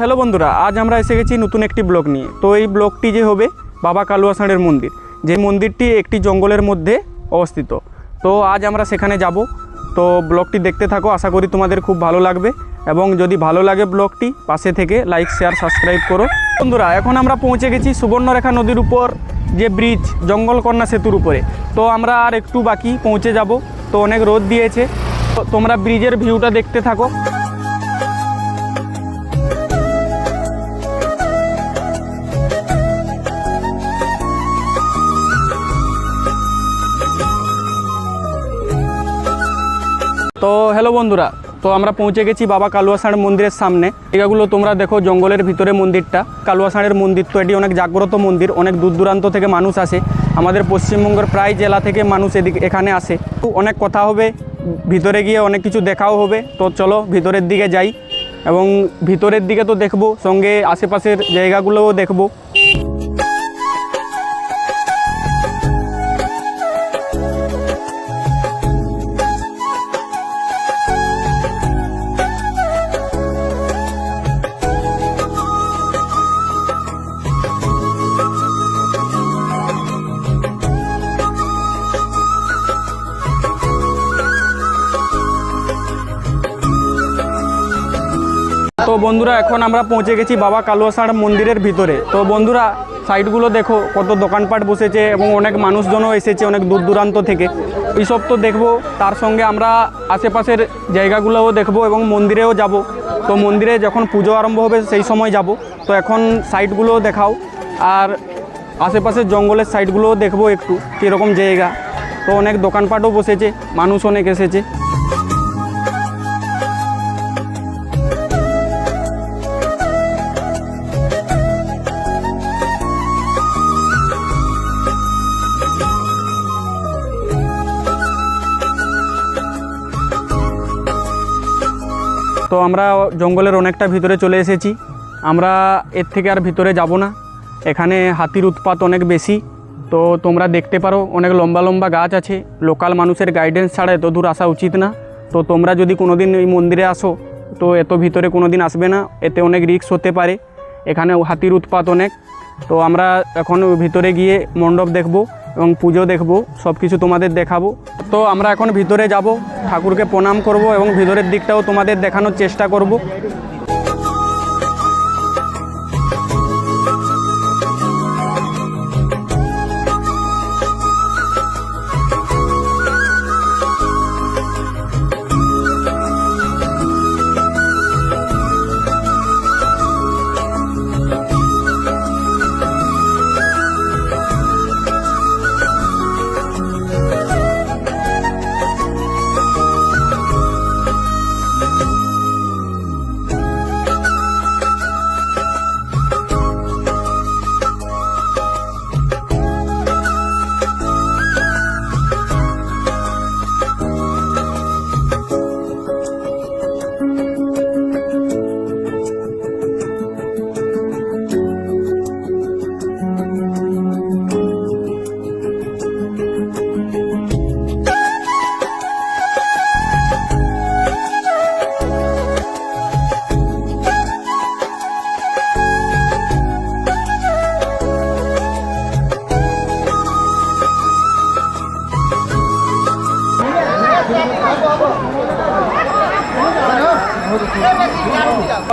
Hello বন্ধুরা, আজ আমরা এসে গেছি নতুন একটি ব্লগ নিয়ে। তো এই ব্লগটি যে হবে, বাবা কালুয়াসাঁড়ের মন্দির। যে মন্দিরটি একটি জঙ্গলের মধ্যে অবস্থিত। তো আজ আমরা সেখানে যাব। তো ব্লগটি দেখতে থাকো, আশা করি তোমাদের খুব ভালো লাগবে। এবং যদি ভালো লাগে ব্লগটি, পাশে থেকে লাইক শেয়ার সাবস্ক্রাইব করো। বন্ধুরা, এখন আমরা পৌঁছে গেছি সুবর্ণরেখা নদীর উপর যে ব্রিজ জঙ্গলকন্যা সেতুর উপরে। তো আমরা আর একটু বাকি পৌঁছে যাব। তো অনেক রোদ দিয়েছে। তোমরা ব্রিজের ভিউটা দেখতে থাকো। তো হ্যালো বন্ধুরা, তো আমরা পৌঁছে গেছি বাবা কালুয়াষাঁড় মন্দিরের সামনে। এগুলো তোমরা দেখো জঙ্গলের ভিতরে মন্দিরটা। কালুয়াষাঁড়ের মন্দির তো এটি অনেক জাগ্রত মন্দির, অনেক দূর দূরান্ত থেকে মানুষ আসে। আমাদের পশ্চিমবঙ্গের প্রায় জেলা থেকে মানুষ এদিকে এখানে আসে। অনেক কথা হবে, ভিতরে গিয়ে অনেক কিছু দেখাও হবে। তো চলো ভিতরের দিকে যাই এবং ভিতরের দিকে তো দেখব, সঙ্গে আশেপাশের জায়গাগুলোও দেখব। তো বন্ধুরা, এখন আমরা পৌঁছে গেছি বাবা কালুয়াসাঁড় মন্দিরের ভিতরে। তো বন্ধুরা সাইডগুলো দেখো, কত দোকানপাট বসেছে এবং অনেক মানুষজনও এসেছে অনেক দূর দূরান্ত থেকে। এইসব তো দেখব, তার সঙ্গে আমরা আশেপাশের জায়গাগুলোও দেখব এবং মন্দিরেও যাব। তো মন্দিরে যখন পুজো আরম্ভ হবে, সেই সময় যাব। তো এখন সাইডগুলোও দেখাও, আর আশেপাশের জঙ্গলের সাইডগুলোও দেখব একটু, কীরকম জায়গা। তো অনেক দোকানপাটও বসেছে, মানুষ অনেক এসেছে। তো আমরা জঙ্গলের অনেকটা ভিতরে চলে এসেছি। আমরা এর থেকে আর ভিতরে যাব না। এখানে হাতির উৎপাত অনেক বেশি। তো তোমরা দেখতে পারো, অনেক লম্বা লম্বা গাছ আছে। লোকাল মানুষের গাইডেন্স ছাড়া এত দূর আসা উচিত না। তো তোমরা যদি কোনো দিন এই মন্দিরে আসো, তো এত ভিতরে কোনো দিন আসবে না। এতে অনেক রিস্ক হতে পারে। এখানে হাতির উৎপাত অনেক। তো আমরা এখন ভিতরে গিয়ে মণ্ডপ দেখব। এবং পুজো দেখব সব কিছু তোমাদের দেখাবো। তো আমরা এখন ভিতরে যাব, ঠাকুরকে প্রণাম করব এবং ভিতরের দিকটাও তোমাদের দেখানোর চেষ্টা করব।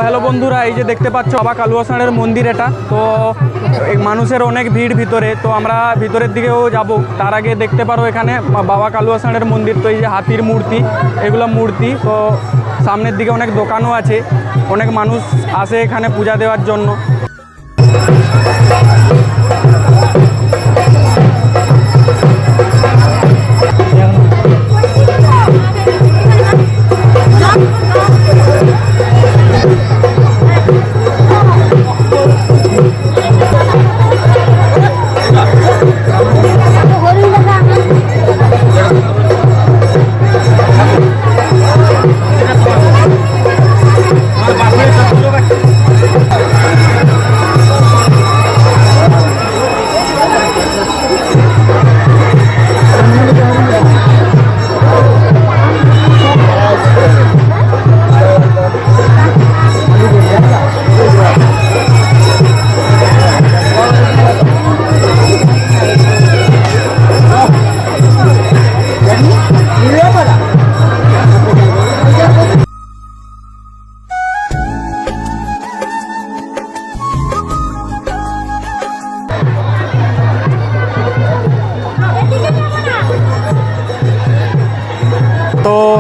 হ্যালো বন্ধুরা, এই যে দেখতে পাচ্ছ বাবা কালুয়াসাঁড়ের মন্দির এটা। তো মানুষের অনেক ভিড় ভিতরে, তো আমরা ভিতরের দিকেও যাব। তার আগে দেখতে পারো এখানে বাবা কালুয়াসাঁড়ের মন্দির, তো এই যে হাতির মূর্তি, এগুলো মূর্তি, তো সামনের দিকে অনেক দোকানও আছে। অনেক মানুষ আসে এখানে পূজা দেওয়ার জন্য।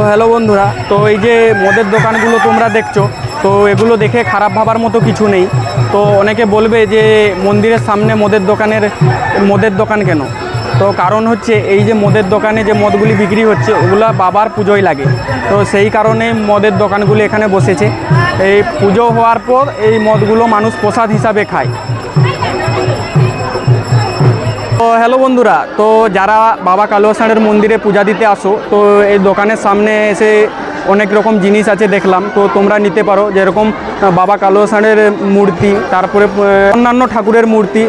হ্যালো বন্ধুরা, তো এই যে মদের দোকানগুলো তোমরা দেখছ, তো এগুলো দেখে খারাপ ভাবার মতো কিছু নেই। তো অনেকে বলবে যে মন্দিরের সামনে মদের দোকানের, মদের দোকান কেন? তো কারণ হচ্ছে এই যে মদের দোকানে যে মদগুলি বিক্রি হচ্ছে, ওগুলো বাবার পুজোয় লাগে। তো সেই কারণে মদের দোকানগুলি এখানে বসেছে। এই পুজো হওয়ার পর এই মদগুলো মানুষ প্রসাদ হিসাবে খায়। হ্যালো বন্ধুরা, তো যারা বাবা কালুয়াসানের মন্দিরে পূজা দিতে আসো, তো এই দোকানের সামনে এসে অনেক রকম জিনিস আছে দেখলাম, তো তোমরা নিতে পারো, যেরকম বাবা কালুয়াসানের মূর্তি, তারপরে অন্যান্য ঠাকুরের মূর্তি,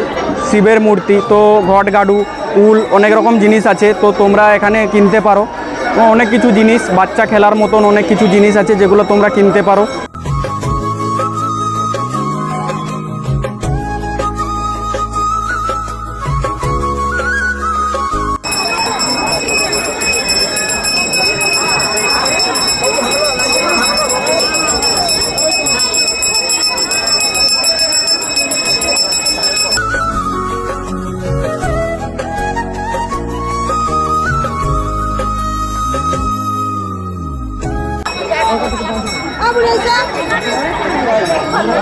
শিবের মূর্তি, তো ঘট গাডু, উল, অনেক রকম জিনিস আছে, তো তোমরা এখানে কিনতে পারো। অনেক কিছু জিনিস, বাচ্চা খেলার মতন অনেক কিছু জিনিস আছে যেগুলো তোমরা কিনতে পারো। তো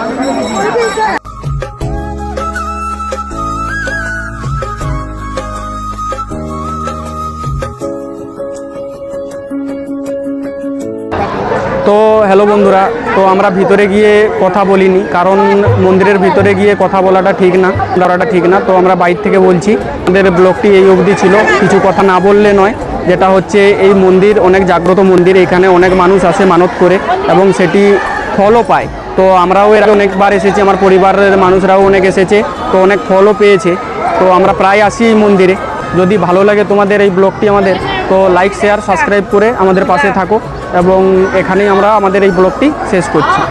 হ্যালো বন্ধুরা, তো আমরা ভিতরে গিয়ে কথা বলিনি, কারণ মন্দিরের ভিতরে গিয়ে কথা বলাটা ঠিক না বলাটা ঠিক না, তো আমরা বাইর থেকে বলছি। আমাদের ব্লগটি এই অবধি ছিল, কিছু কথা না বললে নয়, যেটা হচ্ছে এই মন্দির, অনেক জাগ্রত মন্দির, এখানে অনেক মানুষ আসে মানত করে এবং সেটি ফলও পায়। তো আমরাও এর অনেকবার এসেছি, আমার পরিবারের মানুষরাও অনেক এসেছে, তো অনেক ফলও পেয়েছে। তো আমরা প্রায় আসি এই মন্দিরে। যদি ভালো লাগে তোমাদের এই ব্লগটি আমাদের, তো লাইক শেয়ার সাবস্ক্রাইব করে আমাদের পাশে থাকো এবং এখানেই আমরা আমাদের এই ব্লগটি শেষ করছি।